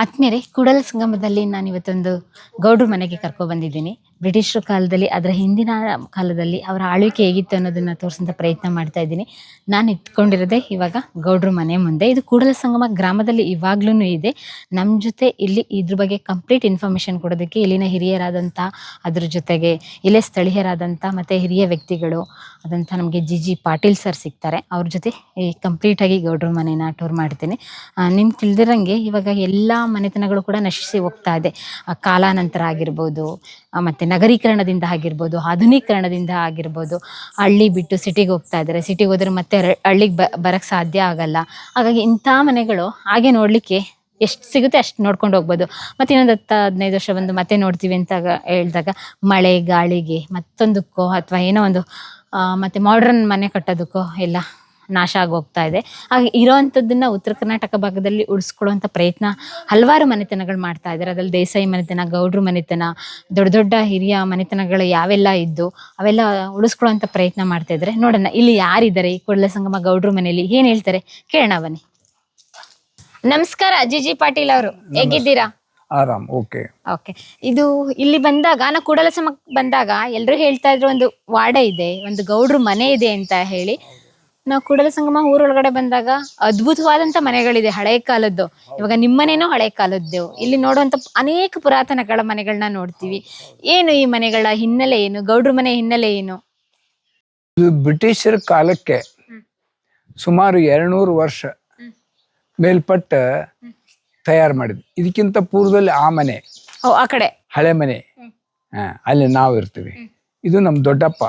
ಆತ್ಮೀಯರೇ, ಕೂಡಲ ಸಂಗಮದಲ್ಲಿ ನಾನು ಇವತ್ತೊಂದು ಗೌಡ್ರ ಮನೆಗೆ ಕರ್ಕೊ ಬಂದಿದ್ದೀನಿ. ಬ್ರಿಟಿಷರ ಕಾಲದಲ್ಲಿ, ಅದರ ಹಿಂದಿನ ಕಾಲದಲ್ಲಿ ಅವರ ಆಳ್ವಿಕೆ ಹೇಗಿತ್ತು ಅನ್ನೋದನ್ನ ತೋರಿಸಂತ ಪ್ರಯತ್ನ ಮಾಡ್ತಾ ಇದ್ದೀನಿ. ನಾನು ಇಟ್ಕೊಂಡಿರೋದೆ ಇವಾಗ ಗೌಡ್ರ ಮನೆ ಮುಂದೆ. ಇದು ಕೂಡಲ ಸಂಗಮ ಗ್ರಾಮದಲ್ಲಿ ಇವಾಗ್ಲೂ ಇದೆ. ನಮ್ಮ ಜೊತೆ ಇಲ್ಲಿ ಇದ್ರ ಬಗ್ಗೆ ಕಂಪ್ಲೀಟ್ ಇನ್ಫಾರ್ಮೇಶನ್ ಕೊಡೋದಕ್ಕೆ ಇಲ್ಲಿನ ಹಿರಿಯರಾದಂಥ, ಅದ್ರ ಜೊತೆಗೆ ಇಲ್ಲೇ ಸ್ಥಳೀಯರಾದಂಥ, ಮತ್ತು ಹಿರಿಯ ವ್ಯಕ್ತಿಗಳು ಅದಂಥ ನಮಗೆ ಜಿ ಜಿ ಪಾಟೀಲ್ ಸರ್ ಸಿಗ್ತಾರೆ. ಅವ್ರ ಜೊತೆ ಈ ಕಂಪ್ಲೀಟಾಗಿ ಗೌಡ್ರ ಮನೆನ ಟೂರ್ ಮಾಡ್ತೀನಿ. ನಿಮ್ಗೆ ತಿಳಿದಿರಂಗೆ ಇವಾಗ ಎಲ್ಲ ಮನೆತನಗಳು ಕೂಡ ನಶಿಸಿ ಹೋಗ್ತಾ ಇದೆ. ಕಾಲಾನಂತರ ಆಗಿರ್ಬೋದು ಮತ್ತೆ ನಗರೀಕರಣದಿಂದ ಆಗಿರ್ಬೋದು, ಆಧುನೀಕರಣದಿಂದ ಆಗಿರ್ಬೋದು, ಹಳ್ಳಿ ಬಿಟ್ಟು ಸಿಟಿಗೆ ಹೋಗ್ತಾ ಇದ್ದಾರೆ. ಸಿಟಿಗೆ ಹೋದ್ರೆ ಮತ್ತೆ ಹಳ್ಳಿಗೆ ಬ ಸಾಧ್ಯ ಆಗಲ್ಲ. ಹಾಗಾಗಿ ಇಂಥ ಮನೆಗಳು ಹಾಗೆ ನೋಡಲಿಕ್ಕೆ ಎಷ್ಟು ಸಿಗುತ್ತೆ ಅಷ್ಟು ನೋಡ್ಕೊಂಡು ಹೋಗ್ಬೋದು. ಮತ್ತೆ ಇನ್ನೊಂದು ಹತ್ತು ಹದಿನೈದು ವರ್ಷ ಬಂದು ಮತ್ತೆ ನೋಡ್ತೀವಿ ಅಂತ ಹೇಳಿದಾಗ ಮಳೆ, ಗಾಳಿಗೆ ಮತ್ತೊಂದಕ್ಕೋ ಅಥವಾ ಏನೋ ಒಂದು ಮತ್ತೆ ಮಾಡ್ರನ್ ಮನೆ ಕಟ್ಟೋದಕ್ಕೋ ಎಲ್ಲ ನಾಶ ಆಗೋಗ್ತಾ ಹೋಗ್ತಾ ಇದೆ. ಹಾಗೆ ಇರೋವಂಥದ್ದನ್ನ ಉತ್ತರ ಕರ್ನಾಟಕ ಭಾಗದಲ್ಲಿ ಉಳಿಸ್ಕೊಳ್ಳುವಂಥ ಪ್ರಯತ್ನ ಹಲವಾರು ಮನೆತನಗಳು ಮಾಡ್ತಾ ಇದ್ದಾರೆ. ಅದರಲ್ಲಿ ದೇಸಾಯಿ ಮನೆತನ ಗೌಡ್ರು ಮನೆತನ ದೊಡ್ಡ ದೊಡ್ಡ ಹಿರಿಯ ಮನೆತನಗಳು ಯಾವೆಲ್ಲ ಇದ್ದು ಅವೆಲ್ಲ ಉಳಿಸ್ಕೊಳ್ಳುವಂಥ ಪ್ರಯತ್ನ ಮಾಡ್ತಾ ಇದ್ದಾರೆ. ನೋಡೋಣ ಇಲ್ಲಿ ಯಾರಿದ್ದಾರೆ? ಈ ಕೂಡಲ ಸಂಗಮ ಗೌಡ್ರು ಮನೆಯಲ್ಲಿ ಏನ್ ಹೇಳ್ತಾರೆ? ಕೇಳೋಣ ಬನ್ನಿ. ನಮಸ್ಕಾರ ಅಜಿಜಿ ಪಾಟೀಲ್ ಅವರು. ಹೇಗಿದ್ದೀರಾ? ಆರಾಮ್ ಓಕೆ. ಓಕೆ. ಇದು ಇಲ್ಲಿ ಬಂದಾಗ ನಾ ಕೂಡಲ ಸಮಕ್ ಬಂದಾಗ ಎಲ್ಲರೂ ಹೇಳ್ತಾ ಇದ್ರು ಒಂದು ವಾಡ ಇದೆ ಒಂದು ಗೌಡ್ರು ಮನೆ ಇದೆ ಅಂತ ಹೇಳಿ. ನಾವು ಕೂಡಲ ಸಂಗಮ ಊರೊಳಗಡೆ ಬಂದಾಗ ಅದ್ಭುತವಾದಂತ ಮನೆಗಳಿದೆ ಹಳೆ ಕಾಲದ್ದು. ಇವಾಗ ನಿಮ್ಮನೇನೋ ಹಳೆ ಕಾಲದ್ದು. ಇಲ್ಲಿ ನೋಡುವಂತ ಅನೇಕ ಪುರಾತನಗಳ ಮನೆಗಳನ್ನ ನೋಡ್ತೀವಿ. ಏನು ಈ ಮನೆಗಳ ಹಿನ್ನೆಲೆ ಏನು? ಗೌಡ್ರ ಮನೆ ಹಿನ್ನೆಲೆ ಏನು? ಇದು ಬ್ರಿಟಿಷರ ಕಾಲಕ್ಕೆ ಸುಮಾರು ಎರಡ್ನೂರು ವರ್ಷ ಮೇಲ್ಪಟ್ಟ ತಯಾರು ಮಾಡಿದ್ವಿ ಇದಕ್ಕಿಂತ ಪೂರ್ವದಲ್ಲಿ ಆ ಮನೆ. ಓ ಆ ಕಡೆ. ಹಳೆ ಮನೆ. ಹಾ ಅಲ್ಲಿ ನಾವು ಇರ್ತೀವಿ ಇದು ನಮ್ಮ ದೊಡ್ಡಪ್ಪ.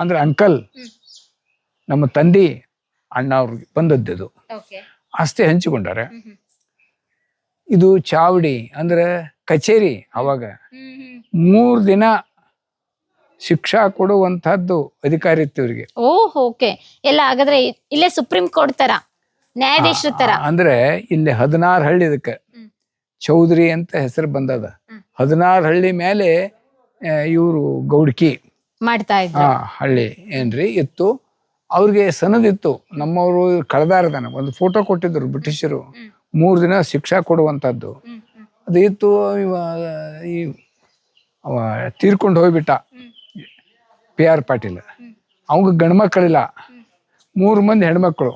ಅಂದ್ರೆ ಅಂಕಲ್. ನಮ್ಮ ತಂದೆ ಅಣ್ಣ ಅವ್ರಿಗೆ ಬಂದದ್ದು ಆಸ್ತಿ ಹಂಚಿಕೊಂಡಾರೆ. ಇದು ಚಾವಡಿ ಅಂದ್ರೆ ಕಚೇರಿ ಅವಾಗ. ಮೂರ್ ದಿನ ಶಿಕ್ಷಾ ಕೊಡುವಂತಹದ್ದು ಅಧಿಕಾರಿ ಇತ್ತು ಇವರಿಗೆ. Oh okay. ಎಲ್ಲ ಹಾಗಾದ್ರೆ ಇಲ್ಲೇ ಸುಪ್ರೀಂ ಕೋರ್ಟ್ ತರ ನ್ಯಾಯಾಧೀಶರ ತರ. ಅಂದ್ರೆ ಇಲ್ಲಿ ಹದಿನಾರು ಹಳ್ಳಿ ಇದಕ್ಕೆ. ಚೌಧರಿ ಅಂತ ಹೆಸರು ಬಂದದ. ಹದಿನಾರು ಹಳ್ಳಿ ಮೇಲೆ ಇವರು ಗೌಡ್ಕಿ ಮಾಡ್ತಾ ಇದ್ರು. ಹಳ್ಳಿ ಏನ್ರಿ ಇತ್ತು. ಅವ್ರಿಗೆ ಸನದಿತ್ತು ನಮ್ಮವರು ಕಳೆದಾರದನ. ಒಂದು ಫೋಟೋ ಕೊಟ್ಟಿದ್ರು ಬ್ರಿಟಿಷರು. ಮೂರು ದಿನ ಶಿಕ್ಷಾ ಹ್ಮ್, ಅದು ಇತ್ತು ಇವ ಈ ಅವ ತೀರ್ಕೊಂಡು ಹೋಗ್ಬಿಟ್ಟ. P R Patil. ಅವಂಗ ಗಂಡು ಮಕ್ಕಳಿಲ್ಲ. ಮೂರು ಮಂದಿ ಹೆಣ್ಮಕ್ಳು.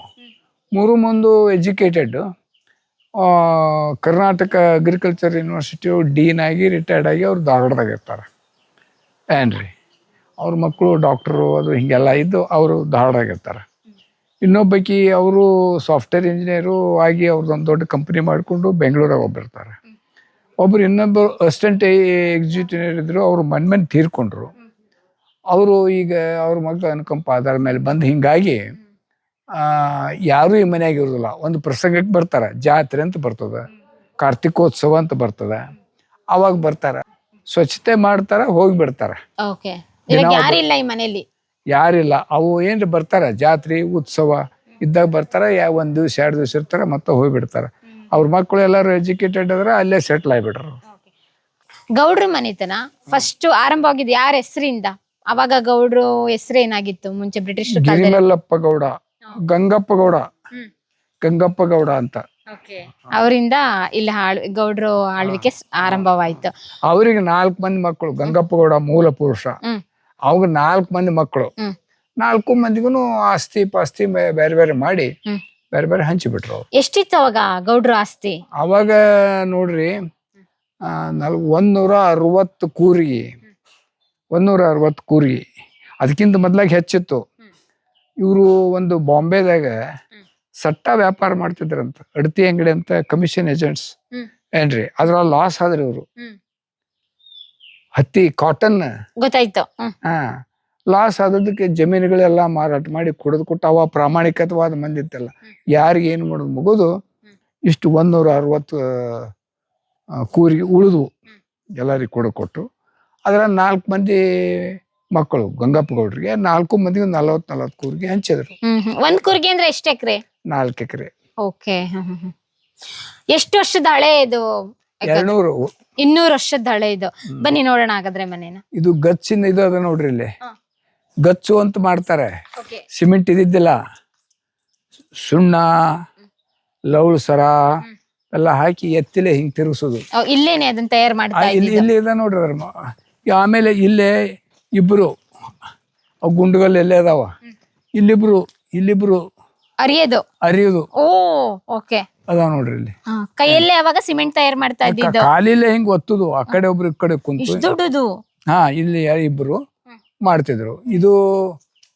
ಮೂರು ಮಂದು educated Karnataka agriculture university dean ಆಗಿ ರಿಟೈರ್ಡ್ ಆಗಿ ಅವ್ರು ಧಾರವಾಡದಾಗ ಇರ್ತಾರೆ. ಏನ್ರಿ? ಅವ್ರ ಮಕ್ಕಳು ಡಾಕ್ಟ್ರು ಅದು ಹೀಗೆಲ್ಲ ಇದ್ದು ಅವರು ಧಾರಾಡಾಗಿರ್ತಾರೆ ಇನ್ನೊಬ್ಬಕಿ ಅವರು ಸಾಫ್ಟ್ವೇರ್ ಇಂಜಿನಿಯರು ಆಗಿ ಅವ್ರದ್ದೊಂದು ದೊಡ್ಡ ಕಂಪ್ನಿ ಮಾಡಿಕೊಂಡು ಬೆಂಗಳೂರಾಗ ಒಬ್ಬಿರ್ತಾರೆ ಒಬ್ಬರು ಇನ್ನೊಬ್ಬರು ಅಸಿಸ್ಟೆಂಟ್ ಎಕ್ಸಿಕ್ಯೂಟಿವ್ ಇದ್ದರು ಅವರು ಮನ್ ಮನ್ ತೀರ್ಕೊಂಡ್ರು. ಅವರು ಈಗ ಅವ್ರ ಮಗ ಅನುಕಂಪ ಆಧಾರ ಮೇಲೆ ಬಂದು ಹಿಂಗಾಗಿ ಯಾರೂ ಈ ಮನೆಯಾಗ ಇರೋದಿಲ್ಲ. ಒಂದು ಪ್ರಸಂಗಕ್ಕೆ ಬರ್ತಾರೆ, ಜಾತ್ರೆ ಅಂತ ಬರ್ತದೆ, ಕಾರ್ತಿಕೋತ್ಸವ ಅಂತ ಬರ್ತದೆ. ಅವಾಗ ಬರ್ತಾರೆ. ಸ್ವಚ್ಛತೆ ಮಾಡ್ತಾರೆ ಹೋಗಿ ಬಿಡ್ತಾರ ಇವಾಗ ಯಾರಿಲ್ಲ ಈ ಮನೆಯಲ್ಲಿ? ಯಾರಿಲ್ಲ. ಅವು ಏನ್ರಿ ಬರ್ತಾರ? ಜಾತ್ರೆ ಉತ್ಸವ ಇದ್ದಾಗ ಬರ್ತಾರ ಯಾ ಒಂದ್ ದಿವ್ಸ ಎರಡು ದಿವ್ಸ ಇರ್ತಾರ ಮತ್ತೆ ಹೋಗ್ಬಿಡ್ತಾರ. ಅವ್ರ ಮಕ್ಕಳು ಎಲ್ಲಾರು ಎಜುಕೇಟೆಡ್ ಅದ್ರ ಅಲ್ಲೇ ಸೆಟ್ಲ್ ಆಗಿಬಿಟ್ರು. ಗೌಡ್ರ ಮನೆತನ ಫಸ್ಟ್ ಆರಂಭವಾಗಿದ್ದು ಯಾರ ಹೆಸರಿಂದ? ಅವಾಗ ಗೌಡ್ರು ಹೆಸರು ಏನಾಗಿತ್ತು ಮುಂಚೆ ಬ್ರಿಟಿಷ್ ಗಿರಿಮಲ್ಲಪ್ಪ ಗೌಡ ಗಂಗಪ್ಪ ಗೌಡ. ಗಂಗಪ್ಪ ಗೌಡ ಅಂತ. ಅವರಿಂದ ಇಲ್ಲಿ ಆಳ್ ಗೌಡ್ರು ಆಳ್ವಿಕೆ ಆರಂಭವಾಯ್ತು. ಅವ್ರಿಗೆ ನಾಲ್ಕು ಮಂದಿ ಮಕ್ಕಳು ಗಂಗಪ್ಪ ಗೌಡ ಮೂಲ ಪುರುಷ. ಅವಾಗ ನಾಲ್ಕು ಮಂದಿ ಮಕ್ಕಳು ನಾಲ್ಕು ಮಂದಿಗೂ ಆಸ್ತಿ ಪಾಸ್ತಿ ಬೇರೆ ಬೇರೆ ಮಾಡಿ ಬೇರೆ ಬೇರೆ ಹಂಚಿಬಿಟ್ರು ಎಷ್ಟಿತ್ತು ಅವಾಗ ಗೌಡ್ರ ಆಸ್ತಿ? ಅವಾಗ ನೋಡ್ರಿ ನಲ್ ಒಂದೂರ ಅರವತ್ತು ಕೂರಿಗೆ. ಒಂದೂರ ಅರವತ್ತು ಕೂರಿಗೆ. ಅದಕ್ಕಿಂತ ಮೊದ್ಲಾಗಿ ಹೆಚ್ಚಿತ್ತು. ಇವರು ಒಂದು ಬಾಂಬೆದಾಗ ಸಟ್ಟ ವ್ಯಾಪಾರ ಮಾಡ್ತಿದ್ರಂತ. ಅಡತಿ ಅಂಗಡಿ ಅಂತ ಕಮಿಷನ್ ಏಜೆಂಟ್ಸ್. ಏನ್ರಿ? ಅದ್ರ ಲಾಸ್ ಆದ್ರಿ ಇವರು. ಹತ್ತಿ ಕಾಟನ್ ಗೊತ್ತಾಯ್ತು. ಹ್ಮ್. ಹಾ. ಲಾಸ್ ಆದದಕ್ಕೆ ಜಮೀನುಗಳೆಲ್ಲ ಮಾರಾಟ ಮಾಡಿ ಕುಡಿದು ಕೊಟ್ಟು ಅವ ಪ್ರಾಮಾಣಿಕತವಾದ ಮಂದಿ ಇತ್ತಲ್ಲ. ಯಾರಿಗೆ ಏನು ಮಾಡೋದು ಮುಗಿದು ಇಷ್ಟು ಒಂದೂರ ಅರವತ್ತು ಆ, ಕೂರಿಗೆ ಉಳಿದ್ವು ಎಲ್ಲರಿಗೆ ಕೊಡ ಕೊಟ್ಟು ಅದರ ನಾಲ್ಕು ಮಂದಿ ಮಕ್ಕಳು ಗಂಗಪ್ಪ ಗೌಡ್ರಿಗೆ ನಾಲ್ಕು ಮಂದಿಗೆ ನಲವತ್ತು ನಲವತ್ತು ಕೂರಿಗೆ ಹಂಚಿದ್ರು. ಒಂದು ಹ್ಮ್. ಒಂದ್ ಕೂರ್ಗೆ ಅಂದ್ರೆ ಎಷ್ಟು ಎಕರೆ? ನಾಲ್ಕು ಎಕರೆ. ಓಕೆ. ಎಷ್ಟು ವರ್ಷದ ಹಳೆ ಇದು? ಎರಡ್ನೂರು. ಇನ್ನೂರು ವರ್ಷದ ಹಳೆ ಇದು. ಬನ್ನಿ ನೋಡೋಣ ಹಾಗಾದ್ರೆ ಮನೇನ. ಇದು ಗಚ್ಚಿನ ಇದು ಅದ ನೋಡ್ರಿ ಇಲ್ಲಿ. ಗಚ್ಚು ಅಂತ ಮಾಡ್ತಾರೆ. ಓಕೆ. ಸಿಮೆಂಟ್ ಇದ್ದಿದ್ದಿಲ್ಲ. ಸುಣ್ಣ ಲವಳು ಸರ ಎಲ್ಲ ಹಾಕಿ ಎತ್ತಿಲೆ ಹಿಂಗೆ ತಿರುಗಿಸೋದು. ಇಲ್ಲೇನೆ ಅದನ್ನ ತಯಾರು ಆ, ಮಾಡ್ತಾ ಇಲ್ಲಿ ಇಲ್ಲಿ ಇದೆ ನೋಡ್ರಿ ಅದ್ರ ಮ- ಆಮೇಲೆ ಇಲ್ಲೇ ಇಬ್ರು ಅವು ಗುಂಡುಗಲ್ಲು ಎಲ್ಲೇ ಅದಾವ. ಇಲ್ಲಿಬ್ರು ಇಲ್ಲಿಬ್ರು ಅರಿಯೋದು. ಅರಿಯೋದು. ಓ ಓಕೆ. ಅದಾವ ನೋಡ್ರಿ ಇಲ್ಲಿ. ಕೈಯಲ್ಲೇ ಅವಾಗ ಸಿಮೆಂಟ್ ತಯಾರು ಮಾಡ್ತಾ ಇದ್ದಿದ್ದು. ಕಾಲಿಲ್ಲೇ ಹಿಂಗ್ ಒತ್ತುದು? ಆ ಕಡೆ ಒಬ್ರು ಈ ಕಡೆ ಕುಂತು ದೊಡ್ಡದು. ಹಾ ಇಲ್ಲಿ ಯಾರ್ ಇಬ್ರು ಮಾಡ್ತಿದ್ರು. ಇದು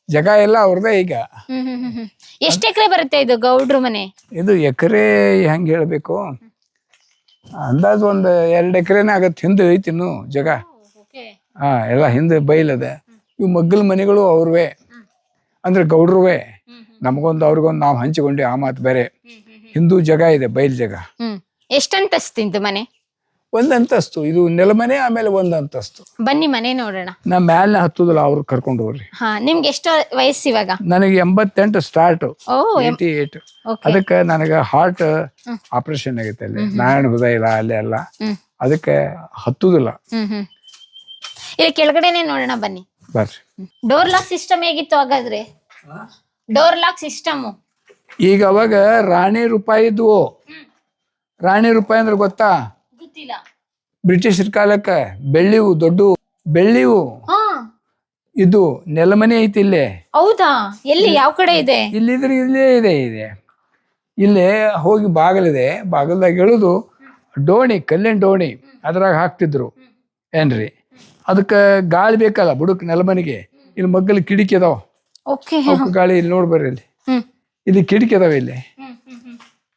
ಜಗ ಎಲ್ಲ ಅವ್ರದೇ ಈಗ. ಹ್ಮ್ ಹ್ಮ್ ಹ್ಮ್ ಹ್ಮ್. ಎಷ್ಟು ಎಕರೆ ಬರುತ್ತೆ ಇದು ಗೌಡ್ರ ಮನೆ? ಇದು ಎಕರೆ ಹೆಂಗ್ ಹೇಳ್ಬೇಕು? ಅಂದಾಜ್ ಒಂದ್ ಎರಡ್ ಎಕರೆನೇ ಆಗತ್ತೆ ಹಿಂದೆ ಐತಿ ಇನ್ನು ಜಗ. ಹಾ ಎಲ್ಲ ಹಿಂದೆ ಬೈಲದೆ. ಇವು ಮಗ್ಗಲ್ ಮನೆಗಳು ಅವ್ರವೇ. ಅಂದ್ರೆ ಗೌಡ್ರುವೇ. ನಮಗೊಂದು ಅವ್ರಿಗೊಂದು ನಾವು ಹಂಚಿಕೊಂಡೆ ಆ ಮಾತು ಬೇರೆ. ಹಿಂದೂ ಜಗ ಇದೆ ಬಯಲು ಜಗ. ಹ್ಮ್. ಎಷ್ಟಂತಸ್ತಿಂತು ಮನೆ? ಒಂದ್ ಅಂತಸ್ತು ಇದು ನೆಲಮನೆ ಆಮೇಲೆ ಒಂದ್ ಅಂತಸ್ತು ಬನ್ನಿ ಮನೆ ನೋಡೋಣ. ನಾ ಮ್ಯಾಲೆ ಹತ್ತುದಿಲ್ಲ ಅವ್ರು ಕರ್ಕೊಂಡು ಹೋಗ್ರಿ. ಹಾ ನಿಮ್ಗೆ ಎಷ್ಟು ವಯಸ್ಸು ಇವಾಗ? ನನಗೆ ಎಂಬತ್ತೆಂಟು ಸ್ಟಾರ್ಟ್ ಓ ಏಯ್ಟಿ ಏಟ್ ಅದಕ್ಕೆ ನನಗೆ ಹಾರ್ಟ್ ಆಪರೇಷನ್ ಆಗೈತೆ ಅಲ್ಲಿ. ನಾರಾಯಣ ಹೃದಯ ಇಲ್ಲ ಅಲ್ಲಿ ಎಲ್ಲ ಹ್ಮ್. ಅದಕ್ಕೆ ಹತ್ತುದಿಲ್ಲ. ಹ್ಮ್ ಹ್ಮ್. ಇಲ್ಲಿ ಕೆಳಗಡೆನೆ ನೋಡೋಣ ಬನ್ನಿ. ಬರ್ರಿ. ಡೋರ್ ಲಾಕ್ ಸಿಸ್ಟಮ್ ಹೇಗಿತ್ತು ಹಾಗಾದ್ರೆ? ಡೋರ್ ಲಾಕ್ ಸಿಸ್ಟಮ್ ಈಗ ಅವಾಗ ರಾಣಿ ರೂಪಾಯಿ ಇದ್ವು. ರಾಣಿ ರೂಪಾಯಿ ಅಂದ್ರೆ ಗೊತ್ತಾ? ಗೊತ್ತಿಲ್ಲ. ಬ್ರಿಟಿಷರ ಕಾಲಕ್ಕೆ ಬೆಳ್ಳಿವು ದೊಡ್ಡ ಬೆಳ್ಳಿವು. ಹಾ. ಇದು ನೆಲಮನೆ ಐತಿ ಇಲ್ಲೇ. ಹೌದಾ? ಎಲ್ಲಿ? ಯಾವ ಕಡೆ ಇದೆ? ಇಲ್ಲಿದ್ರೆ ಇಲ್ಲೇ ಇದೆ ಇದೆ. ಇಲ್ಲೇ ಹೋಗಿ ಬಾಗಲಿದೆ. ಬಾಗಿಲ್ದಾಗ ಹೇಳುದು ಡೋಣಿ ಕಲ್ಲಿನ ಡೋಣಿ. ಅದ್ರಾಗ ಹಾಕ್ತಿದ್ರು. ಏನ್ರಿ? ಅದಕ್ಕೆ ಗಾಳಿ ಬೇಕಲ್ಲ ಬುಡಕ್ ನೆಲಮನೆಗೆ. ಇಲ್ಲಿ ಮಗ್ಗಲ್ ಕಿಡಿಕಿ ಅದಾವ. ಗಾಳಿ ಇಲ್ಲಿ ನೋಡ್ಬರ್ರಿ ಇಲ್ಲಿ. ಇಲ್ಲಿ ಕಿಟಕಿ ಅದಾವೆ ಇಲ್ಲಿ.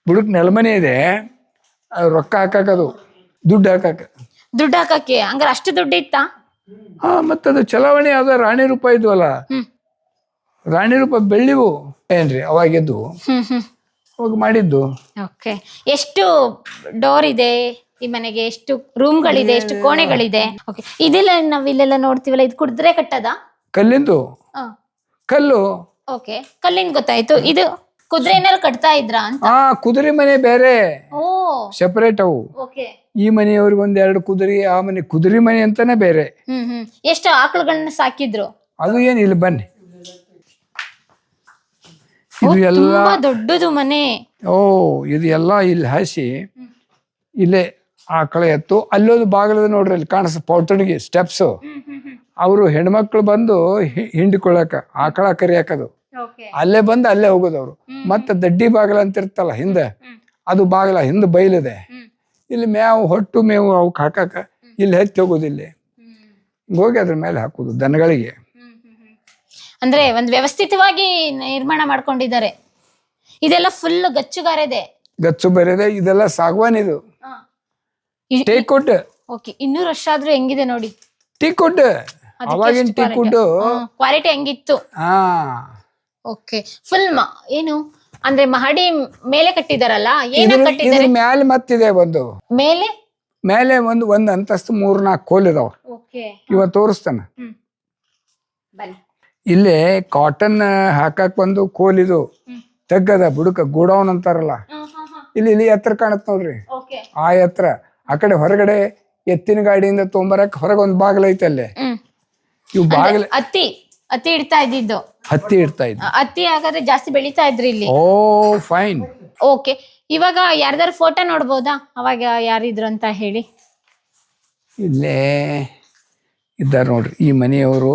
ಬುಡಕ್ ನೆಲಮನೆ ಇದೆ. ಅದು ರೊಕ್ಕ ಹಾಕಾಕದು ದುಡ್ಡು ಹಾಕಾಕ. ದುಡ್ಡು ಹಾಕಕ್ಕೆ ಹಂಗಾರೆ ಅಷ್ಟು ದುಡ್ಡು ಇತ್ತ? ಹಾ ಮತ್ತದು ಚಲಾವಣೆ ಅದ ರಾಣಿ ರೂಪ ಇದ್ವಲ್ಲ. ರಾಣಿ ರೂಪ ಬೆಳ್ಳಿವು ಏನ್ರಿ ಅವಾಗಿದ್ದು. ಅವಾಗ ಮಾಡಿದ್ದು. ಓಕೆ. ಎಷ್ಟು ಡೋರ್ ಇದೆ ಈ ಮನೆಗೆ? ಎಷ್ಟು ರೂಮ್ಗಳಿದೆ? ಎಷ್ಟು ಕೋಣೆಗಳಿದೆ? ಓಕೆ. ಇದೆಲ್ಲ ನಾವು ಇಲ್ಲೆಲ್ಲ ನೋಡ್ತೀವಲ್ಲ ಇದು ಕುಡಿದ್ರೆ ಕಟ್ಟದ? ಕಲ್ಲಿಂದು. ಕಲ್ಲು. ಓಕೆ ಕಲ್ಲಿನ ಗೊತ್ತಾಯ್ತು. ಇದು ಕುದುರೆನಲ್ಲಿ ಕಟ್ತಾ ಇದ್ರಾ ಅಂತ? ಆ ಕುದುರೆ ಮನೆ ಬೇರೆ. ಓ. ಸೆಪರೇಟ್ ಅವು. ಓಕೆ ಈ ಮನೆಯವ್ರಿಗೆ ಒಂದ್ ಎರಡು ಕುದುರೆ ಆ ಮನೆ ಕುದುರೆ ಮನೆ ಅಂತಾನೆ ಬೇರೆ. ಹ್ಮ್ ಹ್ಮ್. ಎಷ್ಟು ಆಕಳುಗಳನ್ನ ಸಾಕಿದ್ರು? ಅದು ಏನು ಇಲ್ಲಿ ಬನ್ನಿ. ಓ, ಇದು ಎಲ್ಲ ತುಂಬಾ ದೊಡ್ಡದು ಮನೆ. ಓ ಇದು ಎಲ್ಲ ಇಲ್ಲಿ ಹಾಸಿ ಇಲ್ಲೇ ಆಕಳ ಎತ್ತು. ಅಲ್ಲೊಂದು ಬಾಗಿಲದ ನೋಡ್ರಿ ಅಲ್ಲಿ ಕಾಣಿಸ್ ಪೌಟಣಿಗೆ ಸ್ಟೆಪ್ಸ್ ಅವರು ಹೆಣ್ಮಕ್ಳು ಬಂದು ಹಿಂಡಿಕೊಳ್ಳಾಕ ಆಕಳ ಕರಿಯಾಕದು ಅಲ್ಲೇ ಬಂದು ಅಲ್ಲೇ ಹೋಗೋದು ಅವರು. ಮತ್ತೆ ದಡ್ಡಿ ಬಾಗಿಲ ಅಂತ ಇರ್ತಲ್ಲ ಹಿಂದೆ ಅದು ಬಾಗಿಲ ಹಿಂದೆ ಬೈಲಿದೆ. ಇಲ್ಲಿ ಮೇವು ಹೊಟ್ಟು ಮೇವು ಅವಕ್ಕೆ ಹಾಕಕ ಇಲ್ಲಿ ಹತ್ತಿ ಹೋಗೋದು ಇಲ್ಲಿ. ಹೋಗಿ ಅದ್ರ ಮೇಲೆ ಹಾಕೋದು ದನಗಳಿಗೆ. ಅಂದ್ರೆ ಒಂದು ವ್ಯವಸ್ಥಿತವಾಗಿ ನಿರ್ಮಾಣ ಮಾಡ್ಕೊಂಡಿದ್ದಾರೆ. ಇದೆಲ್ಲ ಫುಲ್ ಗಚ್ಚುಗಾರದೆ. ಗಚ್ಚು ಬರೆದೆ ಇದೆಲ್ಲ ಸಾಗವಾನ್ ಇದು. ಟೀಕುಡ್ ಓಕೆ ಇನ್ನೂರು ವರ್ಷ ಆದ್ರೂ ಹೆಂಗಿದೆ ನೋಡಿ. ಟೀಕುಡ್ ಅವಾಗಿನ ಟೀಕುಡ್ ಕ್ವಾಲಿಟಿ ಹೆಂಗಿತ್ತು? ಹಾ. ಓಕೆ ಫುಲ್ ಏನು? ಅಂದ್ರೆ ಮಹಡಿ ಮೇಲೆ ಕಟ್ಟಿದಾರಲ್ಲ ಏನ ಕಟ್ಟಿದ್ದಾರೆ? ಮ್ಯಾಲೆ ಮತ್ತಿದೆ ಒಂದು. ಮೇಲೆ? ಮೇಲೆ ಒಂದು ಒಂದ್ ಅಂತಸ್ತು ಮೂರ್ ನಾಲ್ಕು ಕೋಲ್ ಇದಾವ. ಇವ ತೋರಿಸ್ತಾನ. ಇಲ್ಲಿ ಕಾಟನ್ ಹಾಕಕ್ ಒಂದು ಕೋಲ್ ಇದು. ತಗ್ಗದ ಬುಡಕ ಗೋಡೌನ್ ಅಂತಾರಲ್ಲ. ಇಲ್ಲಿ ಇಲ್ಲಿ ಎತ್ತರ ಕಾಣತ್ ನೋಡ್ರಿ. ಆ ಎತ್ತರ. ಆ ಕಡೆ ಹೊರಗಡೆ ಎತ್ತಿನ ಗಾಡಿಯಿಂದ ತೊಂಬರಕ್ ಹೊರಗೆ ಒಂದ್ ಬಾಗಿಲು ಐತೆ ಅಲ್ಲೇ ಇವು ಬಾಗಿಲು ಅತ್ತಿ ಅತ್ತಿ ಇಡ್ತಾ ಇದ್ದಿದ್ದು. ಹತ್ತಿ ಇಡ್ತಾ ಇದ್ವಿ. ಹತ್ತಿ ಅತ್ತಿ ಹಾಗಾದ್ರೆ ಜಾಸ್ತಿ ಬೆಳಿತಾ ಇದ್ರಿ ಇಲ್ಲಿ. ಓ ಫೈನ್. ಓಕೆ ಇವಾಗ ಯಾರ್ದಾರು ಫೋಟೋ ನೋಡ್ಬೋದಾ? ಅವಾಗ ಯಾರಿದ್ರು ಅಂತ ಹೇಳಿ. ಇಲ್ಲೇ ಇದ್ದಾರೆ ನೋಡ್ರಿ ಈ ಮನೆಯವರು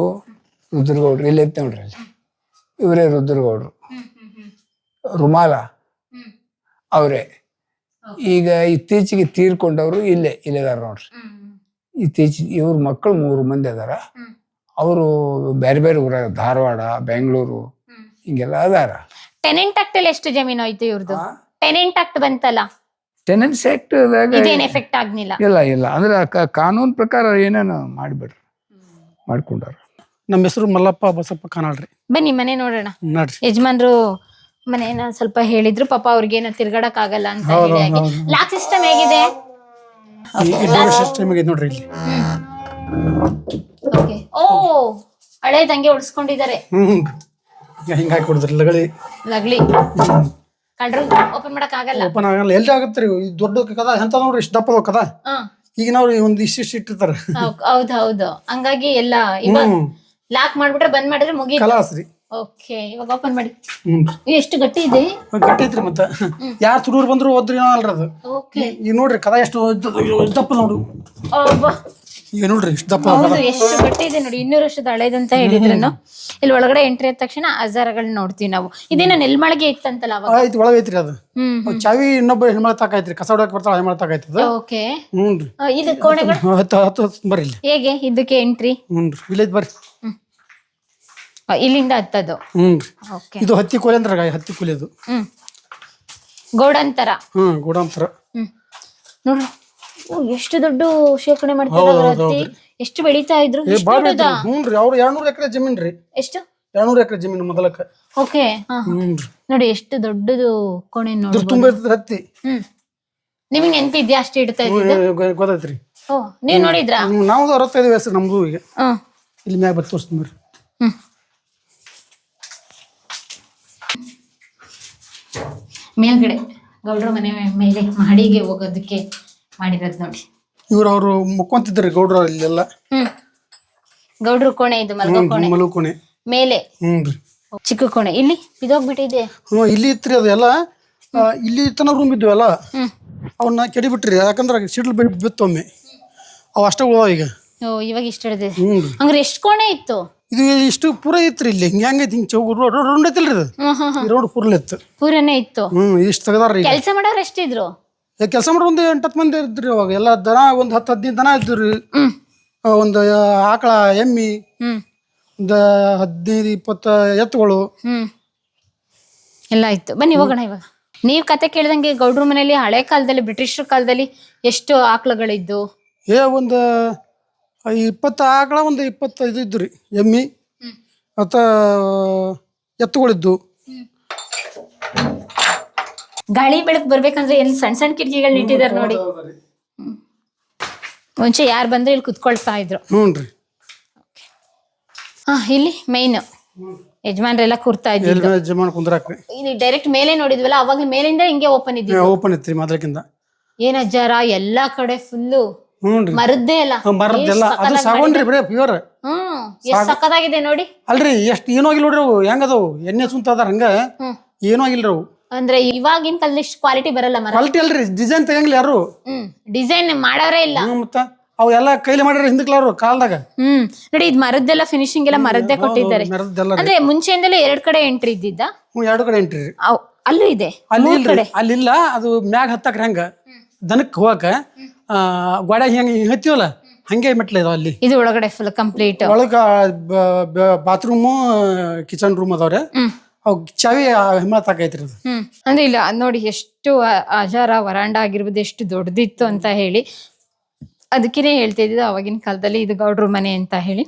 ರುದ್ರಗೌಡ್ರು. ಇಲ್ಲೇ ಇರ್ತೇವೆ ನೋಡ್ರಿ ಅಲ್ಲಿ. ಇವರೇ ರುದ್ರಗೌಡ್ರು. ರುಮಾಲ. ಅವರೇ. ಈಗ ಇತ್ತೀಚೆಗೆ ತೀರ್ಕೊಂಡವರು ಇಲ್ಲೇ ಇಲ್ಲಿದಾರ ನೋಡ್ರಿ. ಇತ್ತೀಚೆಗೆ ಇವ್ರ ಮಕ್ಕಳು ಮೂರು ಮಂದಿ ಅದಾರ. ಅವರು ಬೇರೆ ಬೇರೆ ಊರಾಗ ಧಾರವಾಡ ಬೆಂಗಳೂರು ಹಿಂಗೆಲ್ಲ ಅದಾರ. ಟೆನೆಂಟ್ ಆಕ್ಟ್ ಅಲ್ಲಿ ಎಷ್ಟು ಜಮೀನು ಆಯ್ತು ಇವ್ರದ್ದು ಟೆನೆಂಟ್ ಆಕ್ಟ್ ಬಂತಲ್ಲ? ಟೆನೆನ್ಸ್ ಆಕ್ಟ್ ಇದೇನ್ ಎಫೆಕ್ಟ್ ಆಗ್ಲಿಲ್ಲ? ಇಲ್ಲ ಇಲ್ಲ. ಅಂದ್ರೆ ಕಾನೂನು ಪ್ರಕಾರ ಏನೇನು ಮಾಡಿಬಿಡ್ರಿ ಮಾಡ್ಕೊಂಡಾರ. ನಮ್ಮ ಹೆಸರು ಮಲ್ಲಪ್ಪ ಬಸಪ್ಪ ಕಾನಾಳ್ರಿ ಬನ್ನಿ ಮನೆ ನೋಡೋಣ. ನೋಡ್ರಿ. ಯಜಮಾನ್ರು ಮನೇನ ಸ್ವಲ್ಪ ಹೇಳಿದ್ರು ಪಾಪ ಅವ್ರಿಗೇನೋ ತಿರ್ಗಾಡಕ್ ಆಗಲ್ಲ ಅಂತ ಹೇಳಿ. ಲಾಕ್ ಸಿಸ್ಟಮ್ ಹೇಗಿದೆ? ಸಿಸ್ಟಮ್ ಇದೆ ನೋಡ್ರಿ ಇಲ್ಲಿ. ಓಕೆ. ಓ ಹಳೇದಂಗೆ ಉಳಿಸ್ಕೊಂಡಿದ್ದಾರೆ ಹ್ಮ್. ಹಿಂಗ ಹಾಕಿ ಕೊಡ್ತಾರೆ ಲಗಳಿ. ಲಗ್ಲಿ ಕಳ್ರು ಓಪನ್ ಮಾಡಕ್ ಆಗಲ್ಲ ಓಪನ್ ಆಗಲ್ಲ. ಎಲ್ಲಿ ಆಗತ್ರಿ ಈ ದೊಡ್ಡ ಕದ? ಎಂತ ನೋಡ್ರಿ? ಇಷ್ಟ ದಪ್ಪದ ಕದ ಹಾ. ಈಗ ನಾವು ಒಂದ್ ಇಷ್ಟ ಇಷ್ಟ ಇಟ್ಟಿರ್ತಾರ. ಹೌದ್ ಹೌದು ಹಂಗಾಗಿ ಎಲ್ಲ ಇವಾಗ ಹ್ಮ್. ಲಾಕ್ ಮಾಡ್ಬಿಟ್ರೆ ಬಂದ್ ಮಾಡಿದ್ರೆ ಮುಗಿ ಕಲಾಸ್ ರೀ. ಓಕೆ ಇವಾಗ ಓಪನ್ ಮಾಡಿ. ಹ್ಮ್. ಇದು ಎಷ್ಟು ಗಟ್ಟಿ ಇದೆ? ಗಟ್ಟಿ ಐತ್ರಿ ಮತ್ತ. ಯಾರ್ ತುಡೂರ್ ಬಂದ್ರು ಓದ್ರಿ ಅಲ್ರಿ ಅದು. ಓಕೆ. ಈಗ ನೋಡ್ರಿ ಕದ ಎಷ್ಟು ದಪ್ಪ ನೋಡು. ಈಗ ನೋಡ್ರಿ ಎಷ್ಟು ದಪ್ಪ ಹೌದು ಎಷ್ಟು ಬಟ್ಟೆ ಇದೆ ನೋಡಿ ಇನ್ನೂರು ವರ್ಷದ ಹಳೇದಂತ ಹೇಳಿದ್ರು ಇಲ್ಲಿ ಒಳಗಡೆ ಎಂಟ್ರಿ ಆದ ತಕ್ಷಣ ಅಜಾರಗಳನ್ನ ನೋಡ್ತೀವಿ ನಾವು. ಇದೇನ ನೆಲ್ಮಳಗೆ ಇತ್ತಂತಲ್ಲ ಅವಾಗ? ಐತಿ ಒಳಗೆ ಐತ್ರಿ ಅದು. ಹ್ಮ್ ಅವ್ ಚಾವಿ ಇನ್ನೊಬ್ಬ ಹೆಣ್ಮಳ ತಾಕೈತ್ರಿ ಕಸ ಹೊಡಕ್ ಬರ್ತಾಳ ಹೆಣ್ಮಳ ಓಕೆ. ಹ್ಞೂ ರೀ. ಇದು ಕೋಣೆಗಳು? ಹತ್ತು ಹತ್ತು ಹತ್ತು ಬರ್ರಿ ಇಲ್ಲಿ. ಹೇಗೆ? ಇದಕ್ಕೆ ಎಂಟ್ರಿ ಹ್ಞೂ ರೀ ಇಲ್ಲೈತ್ ಬರ್ರಿ. ಇಲ್ಲಿಂದ ಹತ್ತದು? ಹ್ಞೂ ರೀ. ಓಕೆ. ಇದು ಹತ್ತಿ ಕೂಲಿ ಅಂದ್ರ ಹತ್ತಿ ಕೂಲಿ ಅದು. ಹ್ಮ್. ಗೋಡಂತರ? ತರ ಹ್ಞೂ ಗೋಡಂತರ. ಹ್ಮ್. ನೋಡ್ರಿ ಓ, ಎಷ್ಟು ದೊಡ್ಡ ಶೇಖರಣೆ ಮಾಡ್ತಾರೆ ಹತ್ತಿ ಎಷ್ಟು ಬೆಳೀತಾ ಇದ್ರು? ಏ ಇಷ್ಟು ದೊಡ್ಡದಾ? ಹ್ಞೂ ರೀ. ಅವ್ರು ಎರಡ್ನೂರು ಎಕರೆ ಜಮೀನ್ ರೀ. ಎಷ್ಟು? ಎರಡ್ನೂರು ಎಕರೆ ಜಮೀನು ಮೊದಲಕ್ಕ. ಓಕೆ ಹ್ಞೂ ನೋಡಿ ಎಷ್ಟು ದೊಡ್ಡದು ಕೋಣೆ ನೋಡಿ ನೋಡ್ಬೋದು ತುಂಬ ಇರ್ತದೆ ಹತ್ತಿ. ಹ್ಮ್. ನಿಮಗೆ ನೆನ್ಪಿದ್ಯಾ ಅಷ್ಟು ಇಡ್ತಾ ಹ್ಞೂ, ಇದ್ದಿದ್ದು? ಗೊ- ಗೊತ್ತೈತ್ರಿ. ಓ ನೀವ್ ನೋಡಿದ್ರಾ? ಹ್ಞೂ ನಾವು ಅರವತ್ತೈದು ವಯಸ್ಸು ನಮ್ದು ಈಗ. ಹ್ಮ್ ಇಲ್ಲಿ ಮ್ಯಾಗ ಬರ್ತ ತೋರಿಸ್ತೀನಿ ಬರ್ರಿ. ಹ್ಮ್. ಮೇಲ್ಗಡೆ ಗೌಡ್ರ ಮನೆ ಮೇಲೆ ಮಹಡಿಗೆ ಹೋಗೋದಕ್ಕೆ ಮಾಡಿರೋದು ನೋಡಿ. ಇವ್ರು ಅವರು ಮುಕ್ಕೊಂತಿದ್ರಿ ಗೌಡ್ರು ಇಲ್ಲೆಲ್ಲ. ಹ್ಮ್. ಗೌಡ್ರ ಕೋಣೆ ಇದು ಮಲ್ಗೋ ಕೋಣೆ. ಮೇಲೆ. ರೀ. ಚಿಕ್ಕ ಕೋಣೆ. ಇಲ್ಲಿ ಇದೋಗ್ಬಿಟ್ಟಿದೆ ಹ್ಞೂ ಇಲ್ಲಿ ಇತ್ರಿ ಅದು ಎಲ್ಲ ಆ, ಇಲ್ಲಿ ತನ ರೂಮ್ ಇದ್ವಲ್ಲ? ಹ್ಮ್. ಅವನ್ನ ಕೆಡಿಬಿಟ್ರಿ. ಯಾಕಂದ್ರೆ ಸಿಡ್ಲು ಬಿತ್ತು ಬಿತ್ತೊಮ್ಮೆ ಅವು ಅಷ್ಟೇ ಉಳ್ದಾವ ಈಗ. ಓ ಇವಾಗ ಇಷ್ಟ ಹಿಡಿದಿದೆ. ಹ್ಞೂ ರೀ. ಹಂಗಾರೆ ಎಷ್ಟು ಕೋಣೆ ಇತ್ತು? ಇದು ಇಷ್ಟು ಪೂರ ಇತ್ರಿ ಇಲ್ಲಿ. ಹಿಂಗೆ ಹೆಂಗೈತಿ ಹಿಂಗೆ ಚೌಕ ರೋಡ್ ರೌಂಡ್ ಐತಿಲ್ರಿ ಇದು ಹ್ಮ್ ಹ್ಮ್ ಹ್ಮ್. ಈ ರೋಡ್ ಪೂರ್ಲ ಇತ್ತು. ಪೂರನೇ ಇತ್ತು. ಹ್ಞೂ ಇಷ್ಟು ತೆಗದಾರ್ರಿ ಈಗ. ಕೆಲಸ ಮಾಡೋರು ಎಷ್ಟಿದ್ರು ಕೆಲಸ ಮಾಡೋ ಒಂದು ಎಂಟತ್ತು ಮಂದಿ ಇದ್ರಿ ಅವಾಗ. ಎಲ್ಲ ದನ ಒಂದು ಹತ್ತು ಹದಿನೈದು ದನ ಇದ್ರಿ ಹ್ಮ್. ಒಂದು ಆಕಳ ಎಮ್ಮಿ ಹ್ಮ್. ಒಂದು ಹದಿನೈದು ಇಪ್ಪತ್ತು ಎತ್ತುಗಳು. ಹ್ಮ್. ಎಲ್ಲ ಇತ್ತು ಬನ್ನಿ ಹೋಗೋಣ ಇವಾಗ. ನೀವ್ ಕತೆ ಕೇಳಿದಂಗೆ ಗೌಡ್ರ ಮನೆಯಲ್ಲಿ ಹಳೆ ಕಾಲದಲ್ಲಿ ಬ್ರಿಟಿಷರ ಕಾಲದಲ್ಲಿ ಎಷ್ಟು ಆಕಳುಗಳಿದ್ದು? ಏ ಒಂದು ಇಪ್ಪತ್ತು ಆಕಳ ಒಂದು ಇಪ್ಪತ್ತೈದು ಇದ್ರಿ ಎಮ್ಮಿ. ಮತ್ತು ಎತ್ತುಗಳಿದ್ದು. ಗಾಳಿ ಬೆಳಕ್ ಬರ್ಬೇಕಂದ್ರೆ ಎಲ್ಲಿ ಸಣ್ಣ ಸಣ್ಣ ಕಿಟಕಿಗಳನ್ನ ಇಟ್ಟಿದ್ದಾರೆ ನೋಡಿ. ಮುಂಚೆ ಯಾರು ಬಂದ್ರೆ ಇಲ್ಲಿ ಕುತ್ಕೊಳ್ತಾ ಇದ್ರು. ಹ್ಞೂ ರೀ. ಹಾ ಇಲ್ಲಿ ಮೈನ್ ಯಜಮಾನ್ರೆಲ್ಲ ಕೂರ್ತಾ ಇದ್ರು ಎಲ್ಲಿ ಜಮಾನ್ ಕುಂದ್ರಾಕ್ರಿ. ಇಲ್ಲಿ ಡೈರೆಕ್ಟ್ ಮೇಲೆ ನೋಡಿದ್ವಲ್ಲ ಅವಾಗ ಮೇಲಿಂದ ಹಿಂಗೆ ಓಪನ್ ಇದ್ದೀವಿ ಓಪನ್ ಇತ್ತು ರೀ ಮೊದಲಕ್ಕಿಂತ ಏನ್ ಅಜ್ಜಾರ ಎಲ್ಲಾ ಕಡೆ ಫುಲ್ಲು ಮರದ್ದೇ ಇಲ್ಲ ಮರದ್ದೆಲ್ಲ ಅದು ಸಾಗೋಣ್ರಿ ಬರೇ ಪ್ಯೂರ್ ಹ್ಮ್ ಎಷ್ಟ್ ಸಕ್ಕದಾಗಿದೆ ನೋಡಿ. ಅಲ್ರಿ ಎಷ್ಟು ಏನೋ ಆಗಿಲ್ಲ ನೋಡ್ರಿ ಅವು. ಹೆಂಗದವು? ಎಣ್ಣೆ ಸುಂತ ಅದಾರ ಹಂಗ ಏನೋ ಆಗಿಲ್ರಿ ಅವು. ಅಂದ್ರೆ ಇವಾಗಿನ ಕಾಲದಲ್ಲಿ ಇಷ್ಟು ಕ್ವಾಲಿಟಿ ಬರಲ್ಲ ಮರ ಕ್ವಾಲಿಟಿ ಅಲ್ರಿ ಡಿಸೈನ್ ತೆಗಂಗಿಲ್ಲ ಯಾರು. ಹ್ಮ್ ಡಿಸೈನ್ ಮಾಡೋರೇ ಇಲ್ಲ. ಅವೆಲ್ಲ ಮತ್ತ ಮಾಡಿದ್ರೆ ಹಿಂದಕ್ಕೆ ಕೈಲಿ ಮಾಡ್ಯಾರ ಹಿಂದಕ್ಲಾರು ಕಾಲ್ದಾಗ. ಹ್ಮ್ ನೋಡಿ ಇದ್ ಮರದ್ದೆಲ್ಲ ಫಿನಿಶಿಂಗ್ ಎಲ್ಲ ಮರದ್ದೇ ಕೊಟ್ಟಿದ್ದಾರೆ. ಮರದ್ದೆಲ್ಲ ಅಂದ್ರೆ ಮುಂಚೆಯಿಂದಲೇ ಎರಡ್ ಕಡೆ ಎಂಟ್ರಿ ಇದ್ದಿದ್ದ? ಹ್ಞೂ ಎರಡು ಕಡೆ ಎಂಟ್ರಿ ರೀ. ಅವ್- ಅಲ್ಲೂ ಇದೆ ಅಲ್ಲಿ ಇಲ್ರಿ ಅಲ್ಲಿಲ್ಲ ಅದು ಮ್ಯಾಗ ಹತ್ತಕ್ ಹಂಗ. ದನಕ್ಕೆ ಹೋಗಕ ಗೋಡ್ಯಾಗ ಹೆಂಗ ಹತ್ತಿವಲ್ಲ ಹಂಗೆ ಮೆಟ್ಲ ಇದಾವ ಅಲ್ಲಿ. ಇದು ಒಳಗಡೆ ಫುಲ್ ಕಂಪ್ಲೀಟ್ ಒಳಗ ಬಾತ್ರೂಮು ಕಿಚನ್ ರೂಮ್ ಅದಾವ್ರೆ. ಹ್ಮ್. ಅವ್ ಚಾವಿ ಅಂದ್ರೆ ಇಲ್ಲ ನೋಡಿ ಎಷ್ಟು ಅ- ಅಜಾರ, ವರಾಂಡ ಆಗಿರ್ಬೋದು ಎಷ್ಟು ದೊಡ್ಡದಿತ್ತು ಅಂತ ಹೇಳಿ. ಅದಕ್ಕೇನೆ ಹೇಳ್ತಾ ಇದ್ದಿದ್ದು ಅವಾಗಿನ ಕಾಲದಲ್ಲಿ ಇದು ಗೌಡ್ರ ಮನೆ ಅಂತ ಹೇಳಿ.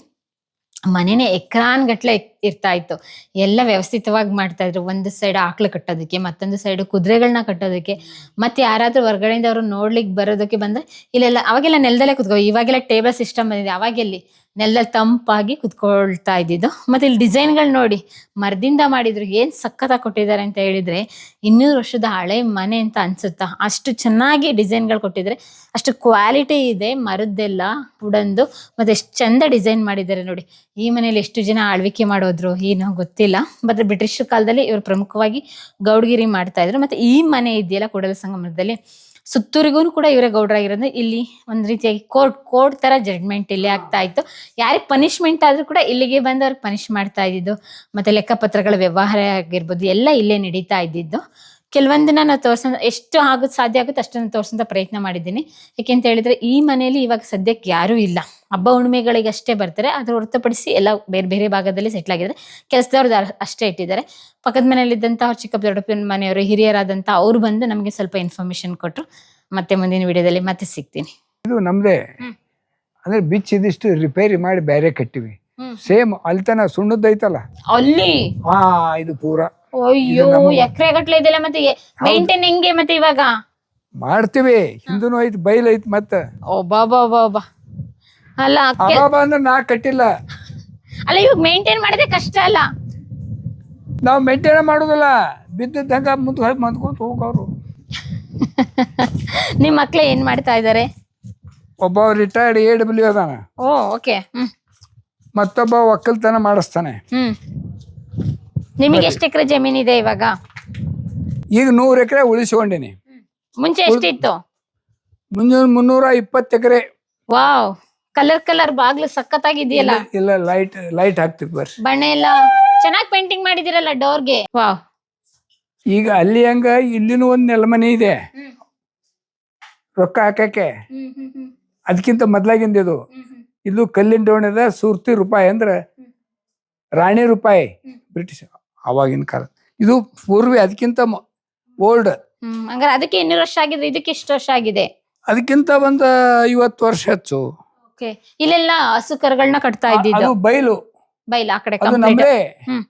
ಮನೆನೇ ಎಕ್ರಾನ್ ಗಟ್ಲೆ ಇರ್ತಾ ಇತ್ತು ಎಲ್ಲ ವ್ಯವಸ್ಥಿತವಾಗಿ ಮಾಡ್ತಾ ಇದ್ರು. ಒಂದು ಸೈಡ್ ಆಕ್ಳು ಕಟ್ಟೋದಕ್ಕೆ, ಮತ್ತೊಂದು ಸೈಡ್ ಕುದುರೆಗಳನ್ನ ಕಟ್ಟೋದಕ್ಕೆ, ಮತ್ತೆ ಯಾರಾದ್ರೂ ಹೊರಗಡೆಯಿಂದ ಅವರು ನೋಡ್ಲಿಕ್ಕೆ ಬರೋದಕ್ಕೆ ಬಂದ್ರೆ ಇಲ್ಲೆಲ್ಲ, ಅವಾಗೆಲ್ಲ ನೆಲದಲ್ಲೇ ಕುತ್ಕೋ, ಇವಾಗೆಲ್ಲ ಟೇಬಲ್ ಸಿಸ್ಟಮ್ ಬಂದಿದೆ. ಅವಾಗೆಲ್ಲಿ ನೆಲದಲ್ಲಿ ತಂಪಾಗಿ ಕುತ್ಕೊಳ್ತಾ ಇದ್ದಿದ್ದು. ಮತ್ತೆ ಇಲ್ಲಿ ಡಿಸೈನ್ಗಳು ನೋಡಿ, ಮರದಿಂದ ಮಾಡಿದ್ರು. ಏನ್ ಸಖತ್ತಾಗಿ ಕೊಟ್ಟಿದ್ದಾರೆ ಅಂತ ಹೇಳಿದ್ರೆ, ಇನ್ನೂರು ವರ್ಷದ ಹಳೆ ಮನೆ ಅಂತ ಅನ್ಸುತ್ತಾ? ಅಷ್ಟು ಚೆನ್ನಾಗಿ ಡಿಸೈನ್ಗಳು ಕೊಟ್ಟಿದ್ರೆ, ಅಷ್ಟು ಕ್ವಾಲಿಟಿ ಇದೆ ಮರದ್ದೆಲ್ಲ ಉಡಂದು ಮತ್ತೆ ಎಷ್ಟು ಚಂದ ಡಿಸೈನ್ ಮಾಡಿದ್ದಾರೆ ನೋಡಿ. ಈ ಮನೇಲಿ ಎಷ್ಟು ಜನ ಆಳ್ವಿಕೆ ಮಾಡೋದ್ರು ಏನೋ ಗೊತ್ತಿಲ್ಲ ಮತ್ತೆ ಬ್ರಿಟಿಷ್ ಕಾಲದಲ್ಲಿ ಇವರು ಪ್ರಮುಖವಾಗಿ ಗೌಡಗಿರಿ ಮಾಡ್ತಾ ಇದ್ರು. ಮತ್ತೆ ಈ ಮನೆ ಇದೆಯಲ್ಲ ಕೂಡಲ ಸಂಗಮದಲ್ಲಿ, ಸುತ್ತೂರಿಗೂ ಕೂಡ ಇವರೇ ಗೌಡ್ರಾಗಿರೋದು ಇಲ್ಲಿ ಒಂದ್ ರೀತಿಯಾಗಿ ಕೋರ್ಟ್ ಕೋರ್ಟ್ ತರ ಜಡ್ಮೆಂಟ್ ಇಲ್ಲಿ ಆಗ್ತಾ ಇತ್ತು. ಯಾರಿಗೆ ಪನಿಷ್ಮೆಂಟ್ ಆದ್ರೂ ಕೂಡ ಇಲ್ಲಿಗೆ ಬಂದು ಅವ್ರಿಗೆ ಪನಿಷ್ ಮಾಡ್ತಾ ಇದ್ದಿದ್ದು. ಮತ್ತೆ ಲೆಕ್ಕಪತ್ರಗಳ ವ್ಯವಹಾರ ಆಗಿರ್ಬೋದು, ಎಲ್ಲ ಇಲ್ಲೇ ನಡೀತಾ ಇದ್ದಿದ್ದು. ಕೆಲವೊಂದನ್ನ ನಾವು ತೋರ್ಸ ಎಷ್ಟು ಆಗುತ್ತೆ ಸಾಧ್ಯ ಆಗುತ್ತೆ ಅಷ್ಟನ್ನು ತೋರ್ಸಂತ ಪ್ರಯತ್ನ ಮಾಡಿದ್ದೀನಿ. ಯಾಕೆಂತ ಹೇಳಿದ್ರೆ ಈ ಮನೆಯಲ್ಲಿ ಇವಾಗ ಸದ್ಯಕ್ಕೆ ಯಾರೂ ಇಲ್ಲ. ಹಬ್ಬ ಹುಣ್ಣಿಮೆಗಳಿಗೆ ಅಷ್ಟೇ ಬರ್ತಾರೆ ಅದ್ರ ಹೊರತುಪಡಿಸಿ ಎಲ್ಲ ಬೇರೆ ಬೇರೆ ಭಾಗದಲ್ಲಿ ಸೆಟ್ಲ್ ಆಗಿದ್ದಾರೆ. ಕೆಲಸದವ್ರದ್ದು ಅಷ್ಟೇ ಇಟ್ಟಿದ್ದಾರೆ. ಪಕ್ಕದ ಮನೆಯಲ್ಲಿದ್ದಂಥ ಅವ್ರ ಚಿಕ್ಕಪ್ಪ ದೊಡ್ಡಪ್ಪನ ಮನೆಯವರು ಹಿರಿಯರಾದಂಥ ಅವ್ರು ಬಂದು ನಮಗೆ ಸ್ವಲ್ಪ ಇನ್ಫಾರ್ಮೇಶನ್ ಕೊಟ್ಟರು ಮತ್ತೆ ಮುಂದಿನ ವಿಡಿಯೋದಲ್ಲಿ ಮತ್ತೆ ಸಿಗ್ತೀನಿ. ಇದು ನಮ್ದೇ. ಅಂದ್ರೆ ಬಿಚ್ ಇದಿಷ್ಟು ರಿಪೇರಿ ಮಾಡಿ ಬೇರೆ ಕಟ್ಟಿವಿ. ಸೇಮ್ ಅಲ್ಲಿ ತನ ಸುಣ್ಣದ್ದೈತಲ್ಲ? ಅಲ್ಲಿ? ಹಾ ಇದು ಪೂರ. ಅಯ್ಯೋ ಎಕರೆ ಗಟ್ಲೆ ಇದೆಲ್ಲ ಮತ್ತೆ ಮೇಂಟೈನ್ ಹೆಂಗೆ ಮತ್ತೆ ಇವಾಗ? ಮಾಡ್ತೀವಿ. ಹಿಂದೂ ಐತಿ ಬೈಲ್ ಐತಿ ಮತ್ತೆ. ಓ ಬಾಬಾ ಬಾಬಾ ಅಲ್ಲ ಅಬಾಬ ಅಂದ್ರೆ ನಾ ಕಟ್ಟಿಲ್ಲ. ಅಲ್ಲ ಇವಾಗ ಮೇಂಟೈನ್ ಮಾಡಿದ್ರೆ ಕಷ್ಟ ಅಲ್ಲ? ನಾವು ಮೇಂಟೈನ್ ಮಾಡೋದಿಲ್ಲ. ಬಿದ್ದಿದ್ದಂಗ ಮುಂದೆ ಹೋಗಿ ಮಂದ್ಕೊಂತ ಹೋಗೋರು. ನಿಮ್ಮ ಮಕ್ಳು ಏನ್ ಮಾಡ್ತಾ ಇದ್ದಾರೆ ಒಬ್ಬ ರಿಟೈರ್ಡ್ ಎ ಡಬ್ಲ್ಯೂ ಅದಾನ. Oh okay. ಮತ್ತೊಬ್ಬ ಒಕ್ಕಲ್ತನ ಮಾಡಿಸ್ತಾನೆ. ಹ್ಮ್. ನಿಮಗೆ ಎಷ್ಟು ಎಕರೆ ಜಮೀನಿದೆ ಇವಾಗ? ಈಗ ನೂರು ಎಕರೆ ಉಳಿಸ್ಕೊಂಡೀನಿ. ಮುಂಚೆ ಎಷ್ಟಿತ್ತು? ಮುಂಜಾನೆ ಮುನ್ನೂರ ಇಪ್ಪತ್ತು ಎಕರೆ. ವಾವ್ ಕಲರ್ ಕಲರ್ ಬಾಗ್ಲು ಸಖತ್ತಾಗಿದೆಯಲ್ಲ? ಇಲ್ಲ ಲೈಟ್ ಲೈಟ್ ಹಾಕ್ತಿವಿ ಬರ್ರಿ. ಬಣ್ಣ ಎಲ್ಲ ಚೆನ್ನಾಗಿ ಪೇಂಟಿಂಗ್ ಮಾಡಿದಿರಲ್ಲ ಡೋರ್ಗೆ? ವಾವ್. ಈಗ ಅಲ್ಲಿ ಹಂಗ ಇಲ್ಲಿನೂ ಒಂದ್ ನೆಲಮನೆ ಇದೆ. ರೊಕ್ಕ ಹಾಕಕ್ಕೆ ಅದಕ್ಕಿಂತ ಮೊದ್ಲಾಗಿಂದ ಇದು. ಇದು ಕಲ್ಲಿನ ಡೋಣದ ಸೂರ್ತಿ ರೂಪಾಯಿ ಅಂದ್ರೆ ರಾಣಿ ರೂಪಾಯಿ ಬ್ರಿಟಿಷ್ ಅವಾಗಿನ ಕಾಲ. ಇದು ಪೂರ್ವಿ ಅದಕ್ಕಿಂತ ಓಲ್ಡ್. ಹಂಗಾರೆ ಅದಕ್ಕೆ ಇನ್ನೂರು ವರ್ಷ ಆಗಿದೆ ಇದಕ್ಕೆ ಎಷ್ಟು ವರ್ಷ ಆಗಿದೆ? ಅದಕ್ಕಿಂತ ಒಂದು ಐವತ್ತು ವರ್ಷ ಹೆಚ್ಚು. ಓಕೆ ಇಲ್ಲೆಲ್ಲ ಹಸು ಕರುಗಳನ್ನ ಕಟ್ತಾ ಅದು ಇದ್ದಿದ್ದು? ಬೈಲು. ಬೈಲ್ ಆ ಕಡೆ ಅದು ನಮ್ದೇ. ಹ್ಮ್.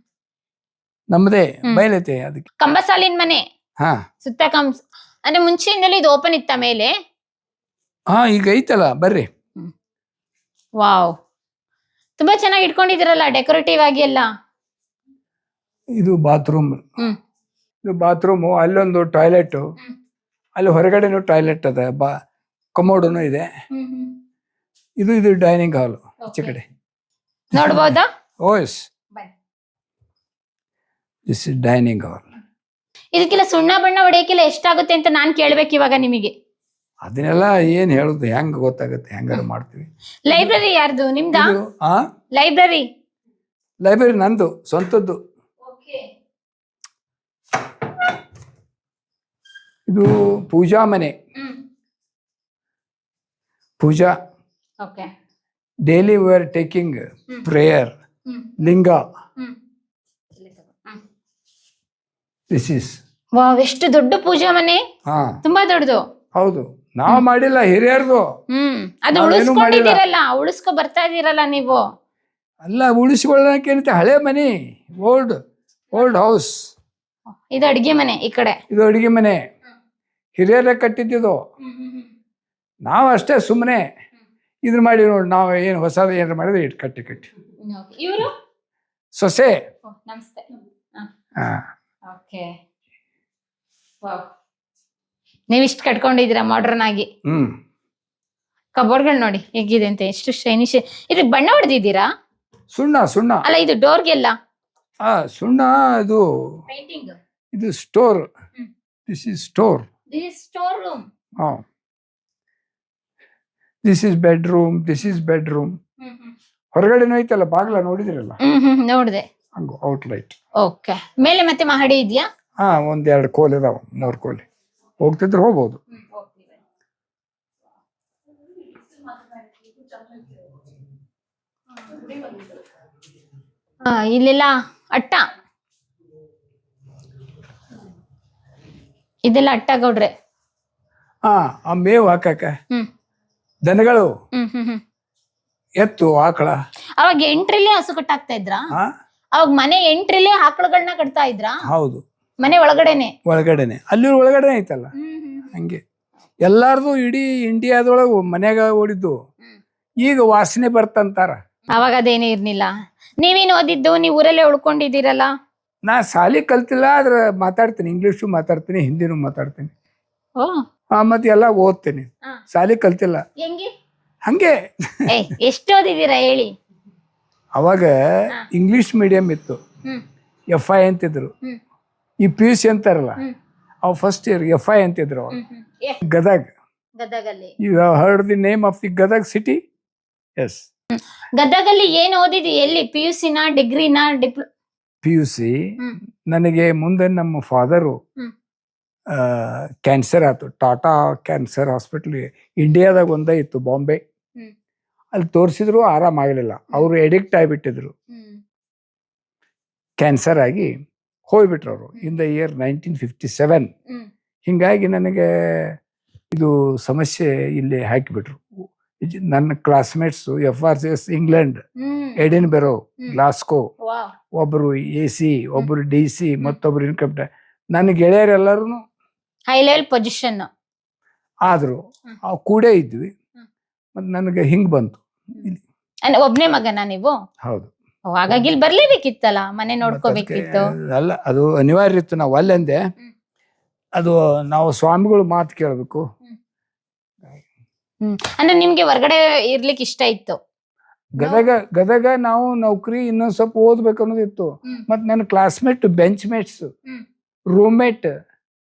ನಮ್ದೇ ಬಯಲೈತೆ ಅದಕ್ಕೆ. ಕಂಬಸಾಲಿನ ಮನೆ. ಹಾ. ಸುತ್ತ ಕಂಬ ಅಂದ್ರೆ ಮುಂಚೆಯಿಂದಲೂ ಇದು ಓಪನ್ ಇತ್ತ ಮೇಲೆ? ಹಾ ಈಗ ಐತಲ್ಲ ಬರ್ರಿ. ವಾವ್. ತುಂಬಾ ಚೆನ್ನಾಗಿ ಇಟ್ಕೊಂಡಿದಿರಲ್ಲ ಡೆಕೋರೇಟಿವ್ ಆಗಿ ಎಲ್ಲ. ಇದು ಬಾತ್ರೂಮ್ ಇದು ಬಾತ್ರೂಮು ಅಲ್ಲೊಂದು ಟಾಯ್ಲೆಟ್ ಅಲ್ಲಿ ಹೊರಗಡೆನೂ ಟಾಯ್ಲೆಟ್ ಅದ ಬಾ ಕಮೋಡನು ಇದೆ. ಇದು ಇದು ಡೈನಿಂಗ್ ಹಾಲ್ ಈಚೆ ಕಡೆ. ನೋಡ್ಬೋದಾ? ಓ yes this is dining hall ಇದಕ್ಕೆಲ್ಲ ಸುಣ್ಣ ಬಣ್ಣ ಹೊಡೆಯಕ್ಕೆಲ್ಲ ಎಷ್ಟಾಗುತ್ತೆ ಅಂತ ನಾನು ಕೇಳ್ಬೇಕು ಇವಾಗ ನಿಮಗೆ. ಅದನ್ನೆಲ್ಲ ಏನ್ ಹೇಳುದು ಹೆಂಗ್ ಗೊತ್ತಾಗುತ್ತೆ ಹೆಂಗಾರು ಮಾಡ್ತೀವಿ. ಲೈಬ್ರರಿ ಯಾರ್ದು? ನಿಮ್ದು? ಲೈಬ್ರರಿ ಲೈಬ್ರರಿ ನಂದು ಸ್ವಂತದ್ದು. ಇದು ಪೂಜಾ ಮನೆ. ಪೂಜಾ. Daily we are taking prayer. ಲಿಂಗ. ದಿಸ್ ಇಸ್ ವಾವ್ ಎಷ್ಟು ದೊಡ್ಡ ಪೂಜಾ ಮನೆ. ಹಾ. ತುಂಬಾ ದೊಡ್ಡದು. ಹೌದು. ನಾವ್ ಮಾಡಿಲ್ಲ ಹಿರಿಯರ್ದು. ಹ್ಮ್. ಅದು ಉಳಿಸ್ಕೊಂಡಿದ್ದೀರಲ್ಲ ಉಳಿಸ್ಕೊ ಬರ್ತಾ ಇದೀರಲ್ಲ ನೀವು. ಅಲ್ಲ ಉಳಿಸಿಕೊಳ್ಳೋಕೆ ಹಳೆ ಮನೆ. ಓಲ್ಡ್ ಓಲ್ಡ್ ಹೌಸ್ ಇದು ಅಡಿಗೆ ಮನೆ ಈ ಕಡೆ. ಇದು ಅಡಿಗೆ ಮನೆ. ಹಿರಿಯರೇ ಕಟ್ಟಿದ್ದಿದ್ದು ನಾವು ಅಷ್ಟೇ ಸುಮ್ಮನೆ ಇದನ್ನ ಮಾಡಿ ನೋಡಿ ನಾವು ಏನು ಹೊಸದು ಏನಾರು ಮಾಡಿದ್ರೆ ಇಟ್ಟು ಕಟ್ಟಿ ಕಟ್ಟಿ. ಇವರು? ಸೊಸೆ. ನಮಸ್ತೆ. ಹಾ. ಓಕೆ. ನೀವ್ ಇಷ್ಟು ಕಟ್ಕೊಂಡಿದ್ದೀರಾ ಮಾಡರ್ನ್ ಆಗಿ. ಹ್ಮ್. ಕಬೋರ್ಡ್ಗಳು ನೋಡಿ ಹೇಗಿದೆ ಅಂತ ಎಷ್ಟು ಶೈನಿ ಇದ್ರ ಇದಕ್ಕೆ ಬಣ್ಣ ಹೊಡೆದಿದ್ದೀರಾ? ಸುಣ್ಣ ಸುಣ್ಣ. ಅಲ್ಲ ಇದು ಡೋರ್ಗೆಲ್ಲ. ಸುಣ್ಣ ಇದು ಇದು store. This is store this is storeroom. Oh. This is bedroom this is bedroom ಹೊರಗಡೆನೂ ಐತಲ್ಲ ಬಾಗ್ಲ ನೋಡಿದಿರಲ್ಲ? ಹ್ಮ್ ಔಟ್ ಹಂಗು ಔಟ್ಲೈಟ್ ಓಕೆ ಮೇಲೆ ಮತ್ತೆ ಮಹಡಿ ಇದೆಯಾ? ಹಾ ಒಂದೆರಡು ಕೋಲ್ ಇದಾವ ಮೂರು ಕೋಲಿ. ಹೋಗ್ತಿದ್ರೆ ಹೋಗ್ಬೋದು. ಇಲ್ಲೆಲ್ಲ ಅಟ್ಟ? ಇದೆಲ್ಲ ಅಟ್ಟ ಗೌಡ್ರೆ ಹಾ ಆ ಮೇವು ಹಾಕಕ ಹ್ಮ್. ದನಗಳು. ಹ್ಮ್ ಹ್ಮ್ ಹ್ಮ್. ಎತ್ತು ಆಕಳ. ಅವಾಗ ಎಂಟ್ರಿಲೇ ಹಸು ಕಟ್ಟಾಕ್ತಾ ಇದ್ರ? ಹಾ ಅವಾಗ ಮನೆ ಎಂಟ್ರಿಲೇ ಆಕಳುಗಳನ್ನ ಕಟ್ತಾ ಇದ್ರ? ಹೌದು. ಮನೆ ಒಳಗಡೆನೆ? ಒಳಗಡೆನೆ. ಅಲ್ಲಿ ಒಳಗಡೆನೆ ಐತಲ್ಲ? ಹಂಗೆ. ಎಲ್ಲಾರ್ದು ಇಡೀ ಇಂಡಿಯಾದೊಳಗೆ ಮನ್ಯಾಗ ಓಡಿದ್ದು. ಈಗ ವಾಸನೆ ಬರ್ತಂತಾರ ಅವಾಗ ಅದೇನೇ ಇರ್ಲಿಲ್ಲ ನೀವೇನು ಓದಿದ್ದು? ನೀವು ಊರಲ್ಲೇ ಉಳ್ಕೊಂಡಿದ್ದೀರಲ್ಲ? ನಾ ಸಾಲಿ ಕಲ್ತಿಲ್ಲ ಆದ್ರೆ ಮಾತಾಡ್ತೀನಿ. ಇಂಗ್ಲೀಷು ಮಾತಾಡ್ತೀನಿ ಹಿಂದಿನೂ ಮಾತಾಡ್ತೀನಿ. ಮತ್ತೆ ಎಲ್ಲ ಓದ್ತೀನಿ. ಶಾಲೆ ಸಾಲಿ ಕಲ್ತಿಲ್ಲ. ಹೆಂಗೆ? ಎಷ್ಟು ಓದಿದ್ದೀರಾ ಹೇಳಿ. ಅವಾಗ. ಇಂಗ್ಲಿಷ್ ಮೀಡಿಯಂ ಇತ್ತು. ಎಫ್ ಐ ಅಂತಿದ್ರು. ಈ ಪಿ ಯು ಸಿ ಅಂತಾರಲ್ಲ ಅವ್ ಫಸ್ಟ್ ಇಯರ್ ಎಫ್ ಐ ಅಂತಿದ್ರು ಅವಾಗ. Gadag. ಗದಗಲ್ಲಿ. You heard the name of the Gadag city yes ಗದಗಲ್ಲಿ ಏನು ಓದಿದ್ವಿ ಎಲ್ಲಿ? ಪಿ ಯು ಸಿನ ಡಿಗ್ರಿನ ಡಿಪ್ಲೊ ಪಿ ಯು ಸಿ ನನಗೆ ಮುಂದೆ ನಮ್ಮ ಫಾದರು. ಕ್ಯಾನ್ಸರ್ ಆಯ್ತು. ಟಾಟಾ ಕ್ಯಾನ್ಸರ್ ಹಾಸ್ಪಿಟಲ್ ಇಂಡಿಯಾದಾಗ ಒಂದೇ ಇತ್ತು ಬಾಂಬೆ. ಅಲ್ಲಿ ತೋರಿಸಿದ್ರು ಆರಾಮ ಆಗಲಿಲ್ಲ. ಅವರು ಎಡಿಕ್ಟ್ ಆಗಿಬಿಟ್ಟಿದ್ರು. ಕ್ಯಾನ್ಸರ್ ಆಗಿ ಹೋಗ್ಬಿಟ್ರು ಅವರು in the year nineteen fifty seven ಹಿಂಗಾಗಿ ನನಗೆ ಇದು ಸಮಸ್ಯೆ ಇಲ್ಲಿ ಹಾಕಿಬಿಟ್ರು. ನನ್ನ classmates F R C S England Edinburgh Glasgow ಒಬ್ರು ಎ ಸಿ ಒಬ್ರು ಡಿ ಸಿ ಮತ್ತೊಬ್ರು ಇನ್ಕಮ್ ಟ್ಯಾಕ್ಸ್ ನನ್ನ ಗೆಳೆಯರೆಲ್ಲರೂ ಹೈ ಲೆವೆಲ್ ಪೊಸಿಷನ್ ಆದ್ರು ಕೂಡೇ ಇದ್ವಿ. ಮತ್ತು ನನಗೆ ಹಿಂಗ್ ಬಂತು. ಒಬ್ನೇ ಮಗನ ನೀವು? ಹೌದು. ಹಾಗಾಗಿ ಇಲ್ಲಿ ಬರ್ಲೇಬೇಕಿತ್ತಲ್ಲ ಮನೆ ನೋಡ್ಕೋಬೇಕಿತ್ತು. ಅಲ್ಲ ಅದು ಅನಿವಾರ್ಯ ಇತ್ತು ನಾವು ಅಲ್ಲಂದೆ. ಅದು ನಾವು ಸ್ವಾಮಿಗಳು ಮಾತು ಕೇಳಬೇಕು. ಹ್ಮ್. ಅಂದ್ರೆ ನಿಮ್ಗೆ ಹೊರಗಡೆ ಇರ್ಲಿಕ್ಕೆ ಇಷ್ಟ ಇತ್ತು? ಗದಗ ಗದಗ ನಾವು ನೌಕರಿ ಇನ್ನೊಂದ್ ಸ್ವಲ್ಪ ಓದ್ಬೇಕು ಅನ್ನೋದಿತ್ತು. ಮತ್ ನನ್ನ ಕ್ಲಾಸ್ಮೇಟ್ ಬೆಂಚ್ ಮೇಟ್ಸ್. ರೂಮ್ಮೇಟ್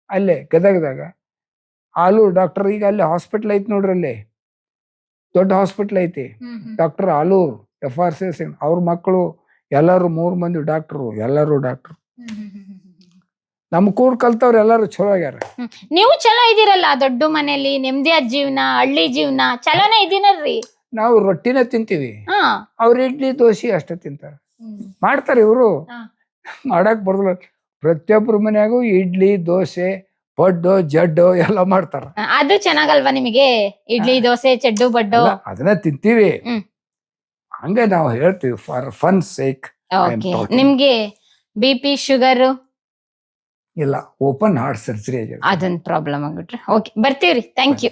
ಅಲ್ಲೇ ಗದಗದಾಗ. ಆಲೂರ್ ಡಾಕ್ಟರ್ ಈಗ ಅಲ್ಲಿ ಹಾಸ್ಪಿಟಲ್ ಐತಿ ನೋಡ್ರಿ ಅಲ್ಲಿ. ದೊಡ್ಡ ಹಾಸ್ಪಿಟಲ್ ಐತಿ. Doctor Alur F R C Singh ಅವ್ರ ಮಕ್ಕಳು ಎಲ್ಲರೂ ಮೂರ್ ಮಂದಿ ಡಾಕ್ಟ್ರು ಎಲ್ಲರೂ ಡಾಕ್ಟ್ರು ನಮ್ ಕೂರ್ ಕಲ್ತವ್ರು ಎಲ್ಲರೂ ಚಲೋ ಆಗ್ಯಾರ ನೀವು ಚಲೋ ಇದೀರಲ್ಲ ದೊಡ್ಡ ಮನೇಲಿ ನೆಮ್ಮದಿಯಾದ ಜೀವನ ಹಳ್ಳಿ ಜೀವನ ಚಲೋನೇ ಇದೀನಲ್ರಿ ನಾವು ರೊಟ್ಟಿನ ತಿಂತೀವಿ. ಹಾ. ಅವ್ರ ಇಡ್ಲಿ ದೋಸೆ ಅಷ್ಟೇ ತಿಂತಾರ. ಮಾಡ್ತಾರೆ ಇವರು. ಹಾ. ಮಾಡಕ್ ಬರ್ದಿಲ್ಲ. ಪ್ರತಿಯೊಬ್ಬರ ಮನ್ಯಾಗೂ ಇಡ್ಲಿ ದೋಸೆ ಪಡ್ಡು ಜಡ್ಡು ಎಲ್ಲ ಮಾಡ್ತಾರ. ಅದು ಚೆನ್ನಾಗಲ್ವಾ ನಿಮಗೆ? ಇಡ್ಲಿ ದೋಸೆ ಚಡ್ಡು ಬಡ್ಡು? ಅದನ್ನ ತಿಂತೀವಿ. ಹ್ಮ್. ಹಂಗೆ ನಾವು ಹೇಳ್ತೀವಿ for fun sake am okay talking. ನಿಮ್ಗೆ ಬಿ ಪಿ ಶುಗರ್? ಇಲ್ಲ ಓಪನ್ ಹಾರ್ಟ್ ಸರ್ಜರಿ ಆಗಿದೆ ಅದೊಂದು ಪ್ರಾಬ್ಲಮ್ ಆಗ್ಬಿಟ್ರೆ. ಓಕೆ ಬರ್ತೀವ್ರಿ. Thank you